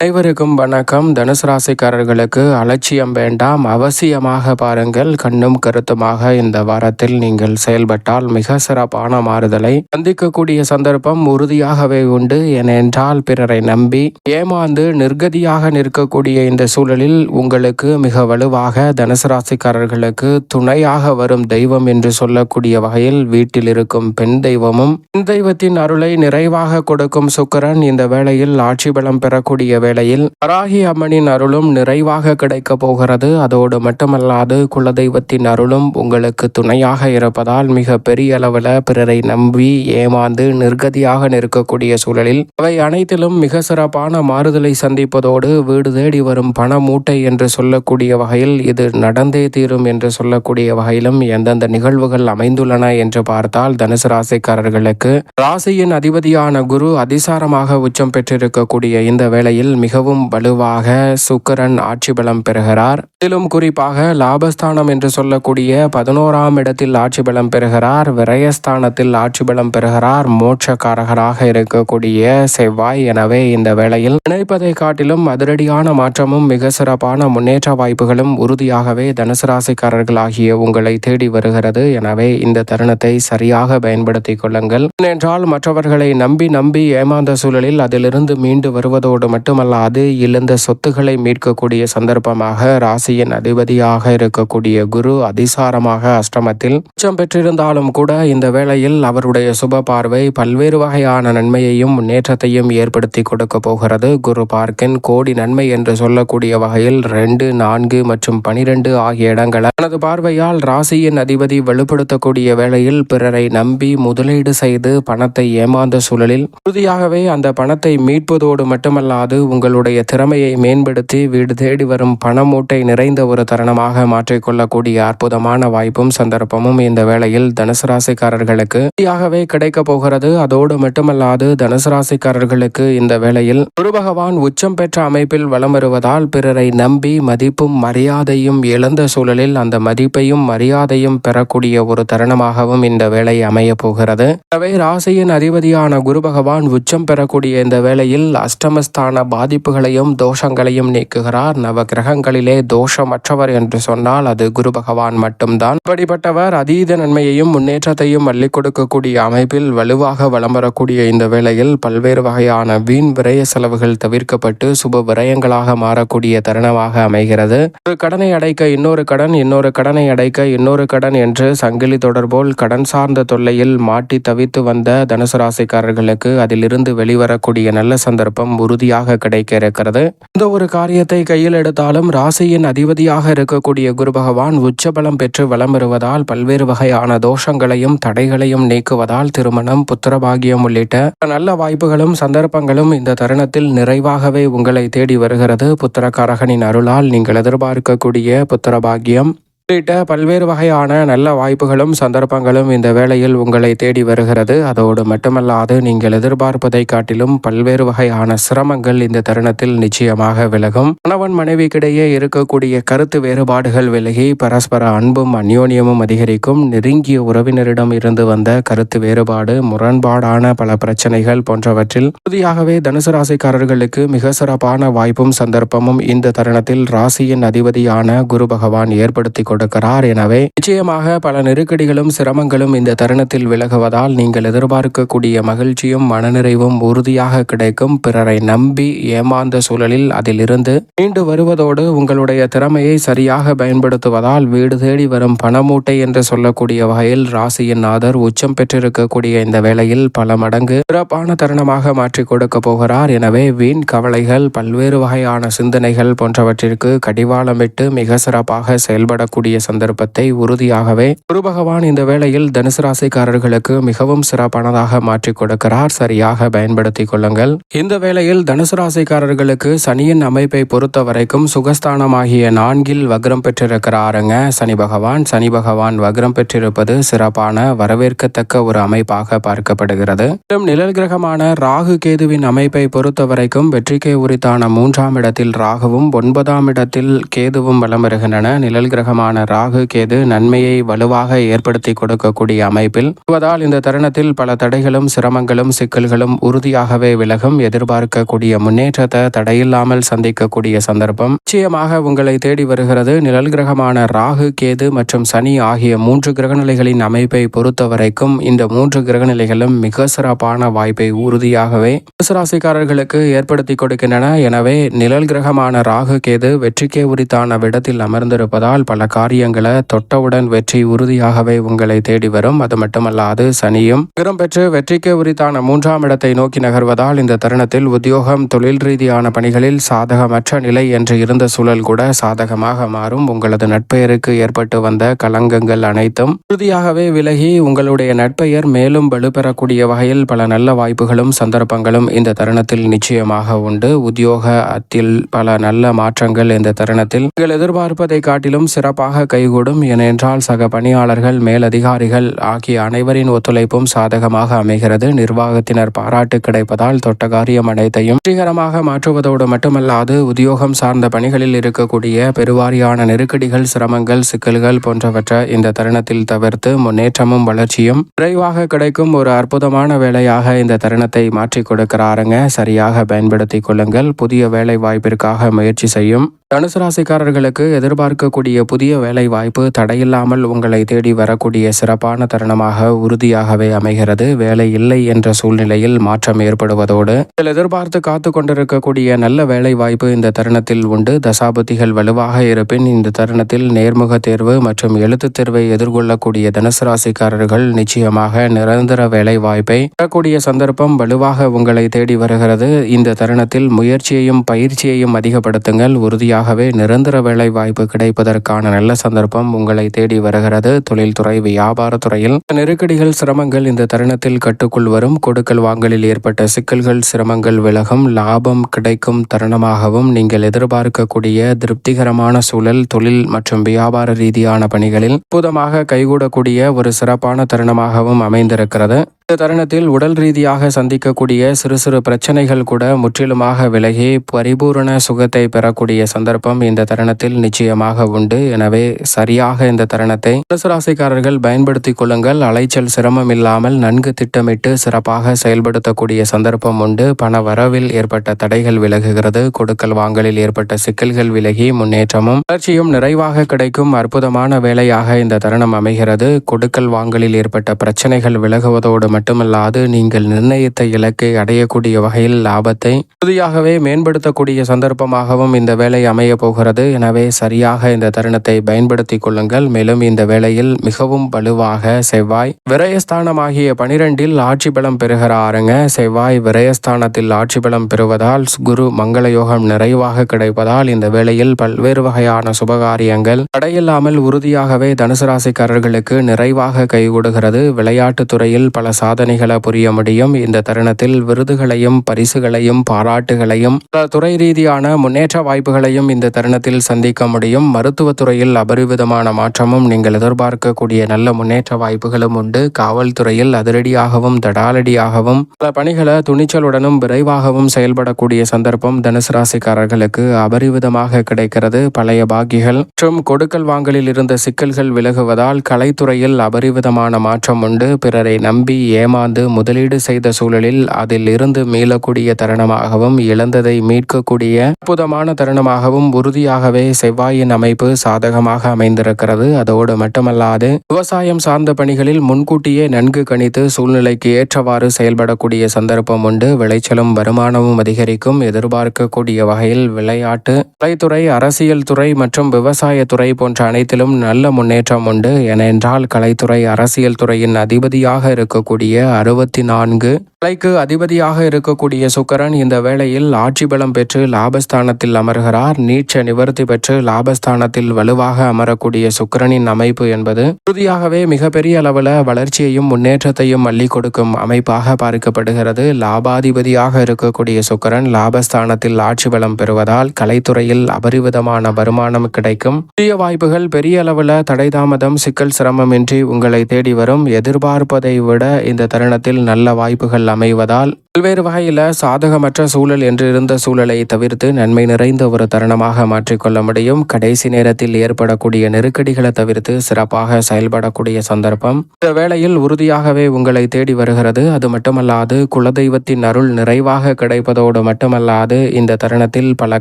அனைவருக்கும் வணக்கம். தனுசு ராசிக்காரர்களுக்கு அலட்சியம் வேண்டாம். அவசியமாக பாருங்கள். கண்ணும் கருத்துமாக இந்த வாரத்தில் நீங்கள் செயல்பட்டால் மிக சிறப்பான மாறுதலை சந்திக்கக்கூடிய சந்தர்ப்பம் உறுதியாகவே உண்டு. ஏனென்றால் பிறரை நம்பி ஏமாந்து நிர்கதியாக நிற்கக்கூடிய இந்த சூழலில் உங்களுக்கு மிக வலுவாக தனுசு ராசிக்காரர்களுக்கு துணையாக வரும் தெய்வம் என்று சொல்லக்கூடிய வகையில் வீட்டில் இருக்கும் பெண் தெய்வமும் பெண் தெய்வத்தின் அருளை நிறைவாக கொடுக்கும் சுக்கரன் இந்த வேளையில் ஆட்சி பலம் பெறக்கூடிய வேளையில் வராகி அம்மனின் அருளும் நிறைவாக கிடைக்கப் போகிறது. அதோடு மட்டுமல்லாது குலதெய்வத்தின் அருளும் உங்களுக்கு துணையாக இருப்பதால் மிக பெரிய அளவில் பிறரை நம்பி ஏமாந்து நிர்கதியாக நிற்கக்கூடிய சூழலில் அவை அனைத்திலும் மிக சிறப்பான மாறுதலை சந்திப்பதோடு வீடு தேடி வரும் பண மூட்டை என்று சொல்லக்கூடிய வகையில் இது நடந்தே தீரும் என்று சொல்லக்கூடிய வகையிலும் எந்தெந்த நிகழ்வுகள் அமைந்துள்ளன என்று பார்த்தால் தனுசு ராசிக்காரர்களுக்கு ராசியின் அதிபதியான குரு அதிசாரமாக உச்சம் பெற்றிருக்கக்கூடிய இந்த வேளையில் மிகவும் வலுவாக சுக்கரன் ஆட்சி பலம் பெறுகிறார். இதிலும் குறிப்பாக லாபஸ்தானம் என்று சொல்லக்கூடிய பதினோராம் இடத்தில் ஆட்சி பலம் பெறுகிறார். விரயஸ்தானத்தில் ஆட்சி பலம் பெறுகிறார். மோட்சக்காரகராக இருக்கக்கூடிய செவ்வாய் எனவே இந்த வேளையில் நினைப்பதை காட்டிலும் அதிரடியான மாற்றமும் மிக சிறப்பான முன்னேற்ற வாய்ப்புகளும் உறுதியாகவே தனுசு ராசிக்காரர்களாகிய உங்களை தேடி வருகிறது. எனவே இந்த தருணத்தை சரியாக பயன்படுத்திக் கொள்ளுங்கள். ஏனென்றால் மற்றவர்களை நம்பி நம்பி ஏமாந்த சூழலில் அதிலிருந்து மீண்டு வருவதோடு மட்டுமல்ல மட்டுமல்லாது இழந்த சொத்துக்களை மீட்கக்கூடிய சந்தர்ப்பமாக ராசியின் அதிபதியாக இருக்கக்கூடிய குரு அதிசாரமாக அஷ்டமத்தில் உச்சம் பெற்றிருந்தாலும் கூட இந்த வேளையில் அவருடைய சுப பார்வை பல்வேறு வகையான நன்மையையும் முன்னேற்றத்தையும் ஏற்படுத்தி கொடுக்க போகிறது. குரு பார்க்கின் கோடி நன்மை என்று சொல்லக்கூடிய வகையில் ரெண்டு நான்கு மற்றும் பனிரெண்டு ஆகிய இடங்களை தனது பார்வையால் ராசியின் அதிபதி வெளிப்படுத்தக்கூடிய வேளையில் பிறரை நம்பி முதலீடு செய்து பணத்தை ஏமாந்த சூழலில் உறுதியாகவே அந்த பணத்தை மீட்பதோடு மட்டுமல்லாது உங்களுடைய திறமையை மேம்படுத்தி வீடு தேடி வரும் பணமூட்டை நிறைந்த ஒரு தருணமாக மாற்றிக்கொள்ளக்கூடிய அற்புதமான வாய்ப்பும் சந்தர்ப்பமும் இந்த வேளையில் தனுசு ராசிக்காரர்களுக்கு உறுதியாகவே கிடைக்க போகிறது. அதோடு மட்டுமல்லாது தனுசு ராசிக்காரர்களுக்கு இந்த வேளையில் குரு பகவான் உச்சம் பெற்ற அமைப்பில் வலம் வருவதால் பிறரை நம்பி மதிப்பும் மரியாதையும் இழந்த சூழலில் அந்த மதிப்பையும் மரியாதையும் பெறக்கூடிய ஒரு தருணமாகவும் இந்த வேலை அமைய போகிறது. எனவே ராசியின் அதிபதியான குரு பகவான் உச்சம் பெறக்கூடிய இந்த வேளையில் அஷ்டமஸ்தான பாதிப்புகளையும் தோஷங்களையும் நீக்குகிறார். நவ கிரகங்களிலே தோஷமற்றவர் என்று சொன்னால் அது குரு பகவான் மட்டும்தான். இப்படிப்பட்டவர் அதீத நன்மையையும் முன்னேற்றத்தையும் அள்ளி கொடுக்கக்கூடிய அமைப்பில் வலுவாக வலம் வரக்கூடிய இந்த வேளையில் பல்வேறு வகையான வீண் விரய செலவுகள் தவிர்க்கப்பட்டு சுப விரயங்களாக மாறக்கூடிய தருணமாக அமைகிறது. ஒரு கடனை அடைக்க இன்னொரு கடன் இன்னொரு கடனை அடைக்க இன்னொரு கடன் என்று சங்கிலி தொடர்போல் கடன் சார்ந்த தொல்லையில் மாட்டி தவித்து வந்த தனுசு ராசிக்காரர்களுக்கு அதிலிருந்து வெளிவரக்கூடிய நல்ல சந்தர்ப்பம் உறுதியாக கிடைக்க இருக்கிறது இந்த ஒரு காரியத்தை கையில் எடுத்தாலும் ராசியின் அதிபதியாக இருக்கக்கூடிய குரு பகவான் உச்சபலம் பெற்று வலம் வருவதால் பல்வேறு வகையான தோஷங்களையும் தடைகளையும் நீக்குவதால் திருமணம் புத்திரபாகியம் உள்ளிட்ட நல்ல வாய்ப்புகளும் சந்தர்ப்பங்களும் இந்த தருணத்தில் நிறைவாகவே உங்களை தேடி வருகிறது. புத்திரக்காரகனின் அருளால் நீங்கள் எதிர்பார்க்கக்கூடிய புத்திரபாகியம். உள்ளிட்ட பல்வேறு வகையான நல்ல வாய்ப்புகளும் சந்தர்ப்பங்களும் இந்த வேளையில் உங்களை தேடி வருகிறது. அதோடு மட்டுமல்லாது நீங்கள் எதிர்பார்ப்பதை காட்டிலும் பல்வேறு வகையான சிரமங்கள் இந்த தருணத்தில் நிச்சயமாக விலகும். கணவன் மனைவிக்கிடையே இருக்கக்கூடிய கருத்து வேறுபாடுகள் விலகி பரஸ்பர அன்பும் அந்யோன்யமும் அதிகரிக்கும். நெருங்கிய உறவினரிடம் இருந்து வந்த கருத்து வேறுபாடு முரண்பாடான பல பிரச்சனைகள் போன்றவற்றில் உறுதியாகவே தனுசு ராசிக்காரர்களுக்கு மிக சிறப்பான வாய்ப்பும் சந்தர்ப்பமும் இந்த தருணத்தில் ராசியின் அதிபதியான குரு பகவான் ஏற்படுத்தி தொடக்கிறார் எனவே நிச்சயமாக பல நெருக்கடிகளும் சிரமங்களும் இந்த தருணத்தில் விலகுவதால் நீங்கள் எதிர்பார்க்கக்கூடிய மகிழ்ச்சியும் மனநிறைவும் உறுதியாக கிடைக்கும். பிறரை நம்பி ஏமாந்த சூழலில் அதிலிருந்து மீண்டு வருவதோடு உங்களுடைய திறமையை சரியாக பயன்படுத்துவதால் வீடு தேடி வரும் பணமூட்டை என்று சொல்லக்கூடிய வகையில் ராசியின் நாதர் உச்சம் பெற்றிருக்கக்கூடிய இந்த வேளையில் பல மடங்கு சிறப்பான தருணமாக மாற்றி கொடுக்க போகிறார். எனவே வீண் கவலைகள் பல்வேறு வகையான சிந்தனைகள் போன்றவற்றிற்கு கடிவாளமிட்டு மிக சிறப்பாக செயல்படக்கூடிய சந்தர்ப்பத்தை உறுதியாகவே குரு பகவான் இந்த வேளையில் தனுசு ராசிக்காரர்களுக்கு மிகவும் சிறப்பானதாக மாற்றிக் கொடுக்கிறார். சரியாக பயன்படுத்திக் கொள்ளுங்கள். இந்த வேளையில் தனுசு ராசிக்காரர்களுக்கு சனியின் அமைப்பை பொறுத்த வரைக்கும் சுகஸ்தானமாகிய நான்கில் வக்ரம் பெற்றிருக்கிறாருங்க. சனி பகவான் சனி பகவான் வக்ரம் பெற்றிருப்பது சிறப்பான வரவேற்கத்தக்க ஒரு அமைப்பாக பார்க்கப்படுகிறது. மேலும் நிழல் கிரகமான ராகு கேதுவின் அமைப்பை பொறுத்த வரைக்கும் வெற்றிக்கே உரித்தான மூன்றாம் இடத்தில் ராகுவும் ஒன்பதாம் இடத்தில் கேதுவும் வலம் வருகின்றன. நிழல் கிரகமான ராகு கேது நன்மையை வலுவாக ஏற்படுத்தி கொடுக்கக்கூடிய அமைப்பில் வருவதால் இந்த தருணத்தில் பல தடைகளும் சிரமங்களும் சிக்கல்களும் உறுதியாகவே விலகும். எதிர்பார்க்கக்கூடிய முன்னேற்றத்தை தடையில்லாமல் சந்திக்கக்கூடிய சந்தர்ப்பம் நிச்சயமாக உங்களை தேடி வருகிறது. நிழல் கிரகமான ராகு கேது மற்றும் சனி ஆகிய மூன்று கிரகநிலைகளின் அமைப்பை பொறுத்தவரைக்கும் இந்த மூன்று கிரகநிலைகளும் மிக சிறப்பான வாய்ப்பை உறுதியாகவே ராசிக்காரர்களுக்கு ஏற்படுத்தி கொடுக்கின்றன. எனவே நிழல் கிரகமான ராகு கேது வெற்றிக்கே உரித்தான விடத்தில் அமர்ந்திருப்பதால் பல காரியங்களை தொட்டவுடன் வெற்றி உறுதியாகவே உங்களை தேடி வரும். அது மட்டுமல்லாது சனியும் கிரம் பெற்று வெற்றிக்கு உரித்தான மூன்றாம் இடத்தை நோக்கி நகர்வதால் இந்த தருணத்தில் உத்தியோகம் தொழில் ரீதியான பணிகளில் சாதகமற்ற நிலை என்று இருந்த சூழல் கூட சாதகமாக மாறும். உங்களது நட்பெயருக்கு ஏற்பட்டு வந்த கலங்கங்கள் அனைத்தும் உறுதியாகவே விலகி உங்களுடைய நட்பெயர் மேலும் வலுப்பெறக்கூடிய வகையில் பல நல்ல வாய்ப்புகளும் சந்தர்ப்பங்களும் இந்த தருணத்தில் நிச்சயமாக உண்டு. உத்தியோக அத்தில் பல நல்ல மாற்றங்கள் இந்த தருணத்தில் நீங்கள் எதிர்பார்ப்பதை காட்டிலும் சிறப்பாக கைகூடும் ஏனென்றால் சக பணியாளர்கள் மேலதிகாரிகள் ஆகிய அனைவரின் ஒத்துழைப்பும் சாதகமாக அமைகிறது. நிர்வாகத்தினர் பாராட்டு கிடைப்பதால் தொட்ட காரியம் அனைத்தையும் வெற்றிகரமாக மாற்றுவதோடு மட்டுமல்லாது உத்தியோகம் சார்ந்த பணிகளில் இருக்கக்கூடிய பெருவாரியான நெருக்கடிகள் சிரமங்கள் சிக்கல்கள் போன்றவற்றை இந்த தருணத்தில் தவிர்த்து முன்னேற்றமும் வளர்ச்சியும் விரைவாக கிடைக்கும் ஒரு அற்புதமான வேலையாக இந்த தருணத்தை மாற்றி கொடுக்கிறாருங்க. சரியாக பயன்படுத்திக் கொள்ளுங்கள். புதிய வேலை வாய்ப்பிற்காக முயற்சி செய்யும். தனுசு ராசிக்காரர்களுக்கு எதிர்பார்க்கக்கூடிய புதிய வேலை வாய்ப்பு தடையில்லாமல் உங்களை தேடி வரக்கூடிய சிறப்பான தருணமாக உறுதியாகவே அமைகிறது. வேலை இல்லை என்ற சூழ்நிலையில் மாற்றம் ஏற்படுவதோடு இதில் எதிர்பார்த்து காத்து கொண்டிருக்கக்கூடிய நல்ல வேலை வாய்ப்பு இந்த தருணத்தில் உண்டு. தசாபுத்திகள் வலுவாக இருப்பின் இந்த தருணத்தில் நேர்முக தேர்வு மற்றும் எழுத்துத் தேர்வை எதிர்கொள்ளக்கூடிய தனுசு ராசிக்காரர்கள் நிச்சயமாக நிரந்தர வேலை வாய்ப்பை பெறக்கூடிய சந்தர்ப்பம் வலுவாக உங்களை தேடி வருகிறது. இந்த தருணத்தில் முயற்சியையும் பயிற்சியையும் அதிகப்படுத்துங்கள். உறுதியாகவே நிரந்தர வேலை வாய்ப்பு கிடைப்பதற்கான நல்ல சந்தர்ப்பம் உங்களை தேடி வருகிறது. தொழில்துறை வியாபாரத்துறையில் நெருக்கடிகள் சிரமங்கள் இந்த தருணத்தில் கட்டுக்குள் வரும். கொடுக்கல் வாங்கலில் ஏற்பட்ட சிக்கல்கள் சிரமங்கள் விலகும். லாபம் கிடைக்கும் தருணமாகவும் நீங்கள் எதிர்பார்க்கக்கூடிய திருப்திகரமான சூழல் தொழில் மற்றும் வியாபார ரீதியான பணிகளில் அற்புதமாக கைகூடக்கூடிய ஒரு சிறப்பான தருணமாகவும் அமைந்திருக்கிறது. இந்த தருணத்தில் உடல் ரீதியாக சந்திக்கக்கூடிய சிறு சிறு பிரச்சனைகள் கூட முற்றிலுமாக விலகி பரிபூரண சுகத்தை பெறக்கூடிய சந்தர்ப்பம் இந்த தருணத்தில் நிச்சயமாக உண்டு. எனவே சரியாக இந்த தருணத்தை ராசிக்காரர்கள் பயன்படுத்திக் கொள்ளுங்கள். அலைச்சல் சிரமம் இல்லாமல் நன்கு திட்டமிட்டு சிறப்பாக செயல்படுத்தக்கூடிய சந்தர்ப்பம் உண்டு. பண வரவில் ஏற்பட்ட தடைகள் விலகுகிறது. கொடுக்கல் வாங்கலில் ஏற்பட்ட சிக்கல்கள் விலகி முன்னேற்றமும் வளர்ச்சியும் நிறைவாக கிடைக்கும். அற்புதமான வேலையாக இந்த தருணம் அமைகிறது. கொடுக்கல் வாங்கலில் ஏற்பட்ட பிரச்சனைகள் விலகுவதோடு மட்டுமல்லாது நீங்கள் நிர்ணயித்த இலக்கை அடையக்கூடிய வகையில் லாபத்தை உறுதியாகவே மேம்படுத்தக்கூடிய சந்தர்ப்பமாகவும் இந்த வேலை அமைய போகிறது. எனவே சரியாக இந்த தருணத்தை பயன்படுத்திக் கொள்ளுங்கள். மேலும் இந்த வேளையில் மிகவும் வலுவாக செவ்வாய் விரயஸ்தானமாகிய பனிரெண்டில் ஆட்சி பலம் பெறுகிறாருங்க. செவ்வாய் விரயஸ்தானத்தில் ஆட்சி பலம் பெறுவதால் குரு மங்கள யோகம் நிறைவாக கிடைப்பதால் இந்த வேளையில் பல்வேறு வகையான சுபகாரியங்கள் தடையில்லாமல் உறுதியாகவே தனுசு ராசிக்காரர்களுக்கு நிறைவாக கைகூடுகிறது. விளையாட்டுத் துறையில் பல சாதனைகளை புரிய முடியும். இந்த தருணத்தில் விருதுகளையும் பரிசுகளையும் பாராட்டுகளையும் துறை ரீதியான முன்னேற்ற வாய்ப்புகளையும் இந்த தருணத்தில் சந்திக்க முடியும். மருத்துவத்துறையில் அபரிவிதமான மாற்றமும் நீங்கள் எதிர்பார்க்கக்கூடிய நல்ல முன்னேற்ற வாய்ப்புகளும் உண்டு. காவல்துறையில் அதிரடியாகவும் தடாலடியாகவும் பல பணிகளை துணிச்சலுடனும் விரைவாகவும் செயல்படக்கூடிய சந்தர்ப்பம் தனுசு ராசிக்காரர்களுக்கு அபரிவிதமாக கிடைக்கிறது. பழைய பாக்கிகள் மற்றும் கொடுக்கல் வாங்கலில் இருந்த சிக்கல்கள் விலகுவதால் கலைத்துறையில் அபரிவிதமான மாற்றம் உண்டு. பிறரை நம்பி ஏமாந்து முதலீடு செய்த சூழலில் அதில் இருந்து மீளக்கூடிய தருணமாகவும் இழந்ததை மீட்கக்கூடிய அற்புதமான தருணமாகவும் உறுதியாகவே செவ்வாயின் அமைப்பு சாதகமாக அமைந்திருக்கிறது. அதோடு மட்டுமல்லாது விவசாயம் சார்ந்த பணிகளில் முன்கூட்டியே நன்கு கணித்து சூழ்நிலைக்கு ஏற்றவாறு செயல்படக்கூடிய சந்தர்ப்பம் உண்டு. விளைச்சலும் வருமானமும் அதிகரிக்கும். எதிர்பார்க்கக்கூடிய வகையில் விளையாட்டு கலைத்துறை அரசியல் துறை மற்றும் விவசாயத்துறை போன்ற அனைத்திலும் நல்ல முன்னேற்றம் உண்டு. ஏனென்றால் கலைத்துறை அரசியல் துறையின் அதிபதியாக இருக்கக்கூடிய அறுபத்தி நான்கு கலைக்கு அதிபதியாக இருக்கக்கூடிய சுக்கரன் இந்த வேளையில் ஆட்சி பலம் பெற்று லாபஸ்தானத்தில் அமர்கிறார். நீச்ச நிவர்த்தி பெற்று லாபஸ்தானத்தில் வலுவாக அமரக்கூடிய சுக்கரனின் அமைப்பு என்பது உறுதியாகவே மிகப்பெரிய அளவில் வளர்ச்சியையும் முன்னேற்றத்தையும் அள்ளி கொடுக்கும் அமைப்பாக பார்க்கப்படுகிறது. லாபாதிபதியாக இருக்கக்கூடிய சுக்கரன் லாபஸ்தானத்தில் ஆட்சி பலம் பெறுவதால் கலைத்துறையில் அபரிவிதமான வருமானம் கிடைக்கும். புதிய வாய்ப்புகள் பெரிய அளவில் தடைதாமதம் சிக்கல் சிரமமின்றி உங்களை தேடி வரும். எதிர்பார்ப்பதை விட இந்த தருணத்தில் நல்ல வாய்ப்புகள் அமைவதால் பல்வேறு வகையில் சாதகமற்ற சூழல் என்று இருந்த சூழலை தவிர்த்து நன்மை நிறைந்த ஒரு தருணமாக மாற்றிக்கொள்ள முடியும். கடைசி நேரத்தில் ஏற்படக்கூடிய நெருக்கடிகளை தவிர்த்து சிறப்பாக செயல்படக்கூடிய சந்தர்ப்பம். இந்த வேளையில் உறுதியாகவே உங்களை தேடி வருகிறது. அது மட்டுமல்லாது குலதெய்வத்தின் அருள் நிறைவாக கிடைப்பதோடு மட்டுமல்லாது இந்த தருணத்தில் பல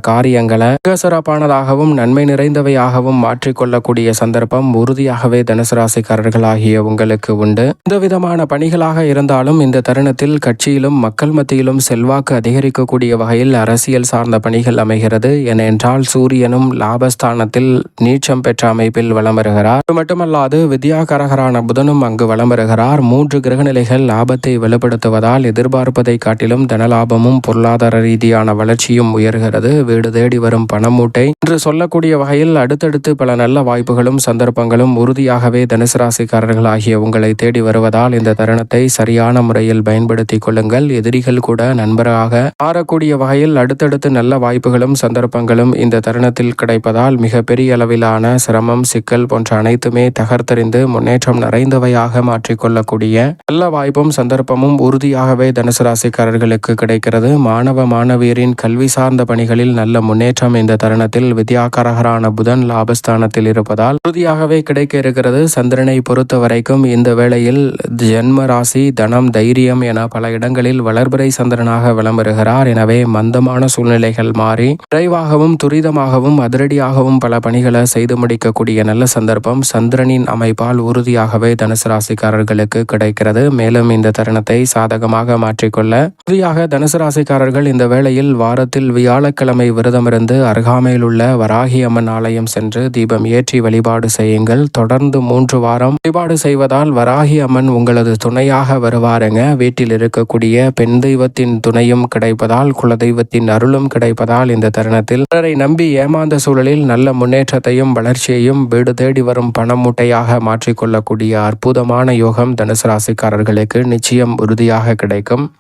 காரியங்களை மிக சிறப்பானதாகவும் நன்மை நிறைந்தவையாகவும் மாற்றிக்கொள்ளக்கூடிய சந்தர்ப்பம் உறுதியாகவே தனுசு ராசிக்காரர்களாகிய உங்களுக்கு உண்டு. இந்த விதமான பணிகளாக இருந்தாலும் இந்த தருணத்தில் கட்சியிலும் மக்கள் மத்தியிலும் செல்வாக்கு அதிகரிக்கக்கூடிய வகையில் அரசியல் சார்ந்த பணிகள் அமைகிறது. ஏனென்றால் சூரியனும் லாபஸ்தானத்தில் நீச்சம் பெற்ற அமைப்பில் வலம் வருகிறார். அது மட்டுமல்லாது வித்யாகரகரான புதனும் அங்கு வலம் வருகிறார். மூன்று கிரகநிலைகள் லாபத்தை வெளிப்படுத்துவதால் எதிர்பார்ப்பதை காட்டிலும் தனலாபமும் பொருளாதார ரீதியான வளர்ச்சியும் உயர்கிறது. வீடு தேடி வரும் பணமூட்டை என்று சொல்லக்கூடிய வகையில் அடுத்தடுத்து பல நல்ல வாய்ப்புகளும் சந்தர்ப்பங்களும் உறுதியாகவே தனுசு ராசிக்காரர்கள் ஆகிய உங்களை தேடி வருவதால் இந்த தருணத்தை சரியான முறையில் பயன்படுத்திக் கொள்ளுங்கள். இது எதிரிகள் கூட நண்பராக மாறக்கூடிய வகையில் அடுத்தடுத்து நல்ல வாய்ப்புகளும் சந்தர்ப்பங்களும் இந்த தருணத்தில் கிடைப்பதால் மிக பெரிய அளவிலான சிரமம் சிக்கல் போன்ற அனைத்துமே தகர்த்தறிந்து முன்னேற்றம் நிறைந்தவையாக மாற்றிக்கொள்ளக்கூடிய நல்ல வாய்ப்பும் சந்தர்ப்பமும் உறுதியாகவே தனுசு ராசிக்காரர்களுக்கு கிடைக்கிறது. மாணவ மாணவியரின் கல்வி சார்ந்த பணிகளில் நல்ல முன்னேற்றம் இந்த தருணத்தில் வித்யாகரகரான புதன் லாபஸ்தானத்தில் இருப்பதால் உறுதியாகவே கிடைக்க இருக்கிறது. சந்திரனை பொறுத்த வரைக்கும் இந்த வேளையில் ஜென்ம ராசி தனம் தைரியம் என பல இடங்களில் வளர்பிறை சந்திரனாக விளம்பருகிறார். எனவே மந்தமான சூழ்நிலைகள் மாறி விரைவாகவும் துரிதமாகவும் அதிரடியாகவும் பல பணிகளை செய்து முடிக்கக்கூடிய நல்ல சந்தர்ப்பம் சந்திரனின் அமைப்பால் உறுதியாகவே தனுசு ராசிக்காரர்களுக்கு கிடைக்கிறது. மேலும் இந்த தருணத்தை சாதகமாக மாற்றிக்கொள்ள உறுதியாக தனுசு ராசிக்காரர்கள் இந்த வேளையில் வாரத்தில் வியாழக்கிழமை விரதமிருந்து அருகாமையில் உள்ள வராகி அம்மன் ஆலயம் சென்று தீபம் ஏற்றி வழிபாடு செய்யுங்கள். தொடர்ந்து மூன்று வாரம் வழிபாடு செய்வதால் வராகி அம்மன் உங்களது துணையாக வருவாருங்க. வீட்டில் இருக்கக்கூடிய பெண் தெய்வத்தின் துணையும் கிடைப்பதால் குலதெய்வத்தின் அருளும் கிடைப்பதால் இந்த தருணத்தில் பிறரை நம்பி ஏமாந்த சூழலில் நல்ல முன்னேற்றத்தையும் வளர்ச்சியையும் வீடு தேடி வரும் பணம் மூட்டையாக மாற்றிக்கொள்ளக்கூடிய அற்புதமான யோகம் தனுசு ராசிக்காரர்களுக்கு நிச்சயம் உறுதியாக கிடைக்கும்.